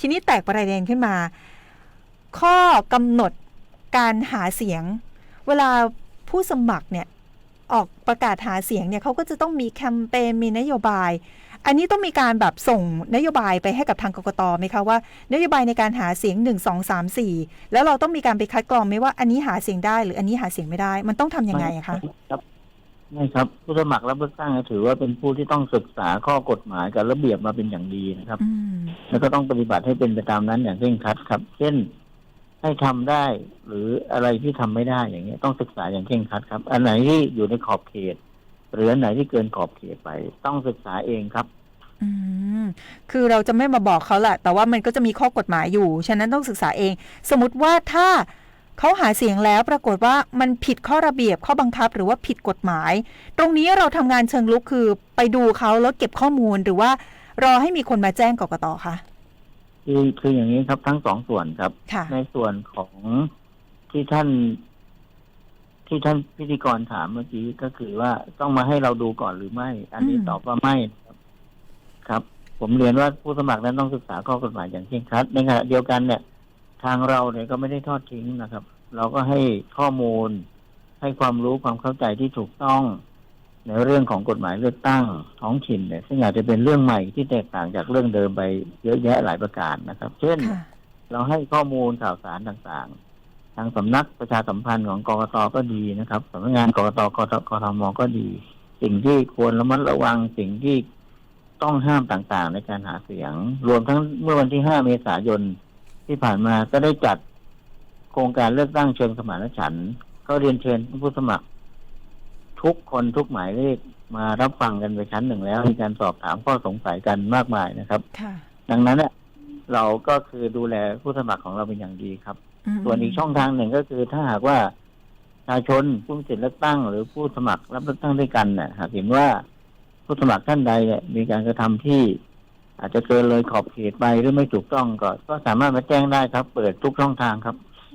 ทีนี้แตกประเด็นขึ้นมา ข้อกำหนดการหาเสียง เวลาผู้สมัครเนี่ยออกประกาศหาเสียงเนี่ยเขาก็จะต้องมีแคมเปญมีนโยบาย อันนี้ต้องมีการแบบส่งนโยบายไปให้กับทางกกตไหมคะว่า นโยบายในการหาเสียง 1 2 3 4 แล้วเราต้องมีการไปคัดกรองไหมว่าอันนี้หาเสียงได้หรืออันนี้หาเสียงไม่ได้ มันต้องทำยังไงอะคะครับไม่ครับผู้สมัครรับเลือกตั้งถือว่าเป็นผู้ที่ต้องศึกษาข้อกฎหมายกับระเบียบมาเป็นอย่างดีนะครับอืม แล้วก็ต้องปฏิบัติให้เป็นไปตามนั้นอย่างเคร่งครัดครับ เช่นให้ทำได้ หรืออะไรที่ทำไม่ได้อย่างเงี้ย ต้องศึกษาอย่างเคร่งครัดครับ อันไหนที่อยู่ในขอบเขต หรืออันไหนที่เกินขอบเขตไป ต้องศึกษาเองครับอืมคือเราจะไม่มาบอกเขาแหละ แต่ว่ามันก็จะมีข้อกฎหมายอยู่ ฉะนั้นต้องศึกษาเอง สมมติว่าถ้าเขาหาเสียงแล้วปรากฏว่ามันผิดข้อระเบียบข้อบังคับหรือว่าผิดกฎหมาย ตรงนี้เราทำงานเชิงลุกคือไปดูเขาแล้วเก็บข้อมูลหรือว่ารอให้มีคนมาแจ้งกกตคะ คือคืออย่างนี้ครับทั้งสองส่วนครับ ค่ะ ในส่วนของที่ท่าน ที่ท่านพิธีกรถามเมื่อกี้ก็คือว่าต้องมาให้เราดูก่อนหรือไม่ อันนี้อืม ตอบว่าไม่ครับครับ ผมเรียนว่าผู้สมัครนั้นต้องศึกษาข้อกฎหมายอย่างเคร่งครัดในขณะเดียวกันเนี่ย ทางเราเนี่ยก็ไม่ได้ทอดทิ้งนะครับ เราก็ให้ข้อมูล ให้ความรู้ความเข้าใจที่ถูกต้อง ในเรื่องของกฎหมายเลือกตั้งท้องถิ่นเนี่ยซึ่งอาจจะเป็นเรื่องใหม่ที่แตกต่างจากเรื่องเดิมไปเยอะแยะหลายประการนะครับ เช่นค่ะเราให้ข้อมูลข่าวสารต่างๆ ทางสำนักประชาสัมพันธ์ของกกตก็ดีนะครับสำนักงานกกตกทกทมก็ดี สิ่งที่ควรระมัดระวังสิ่งที่ต้องห้ามต่างๆ ในการหาเสียง รวมทั้งเมื่อวันที่ 5 เมษายนที่ผ่านมาก็ได้จัดโครงการเลือกตั้งเชิงสมานฉันท์ก็เรียนเชิญผู้สมัคร ทุกคนทุกหมายเลขมารับฟังกันไปชั้นหนึ่งแล้ว มีการสอบถามข้อสงสัยกันมากมายนะครับค่ะดังนั้นเนี่ยเราก็คือดูแลผู้สมัครของเราเป็นอย่างดีครับมส่วนอีกช่องทางหนึ่งก็คือถ้าหากว่าประชาชนผู้มีสิทธิเลือกตั้ง หรือผู้สมัครรับเลือกตั้งด้วยกันเนี่ยหากเห็นว่าผู้สมัครท่านใดเนี่ยมีการกระทำที่ อาจจะเกินเลยขอบเขตไปหรือไม่ถูกต้องก็ ก็สามารถมาแจ้งได้ครับ เปิดทุกช่องทางครับ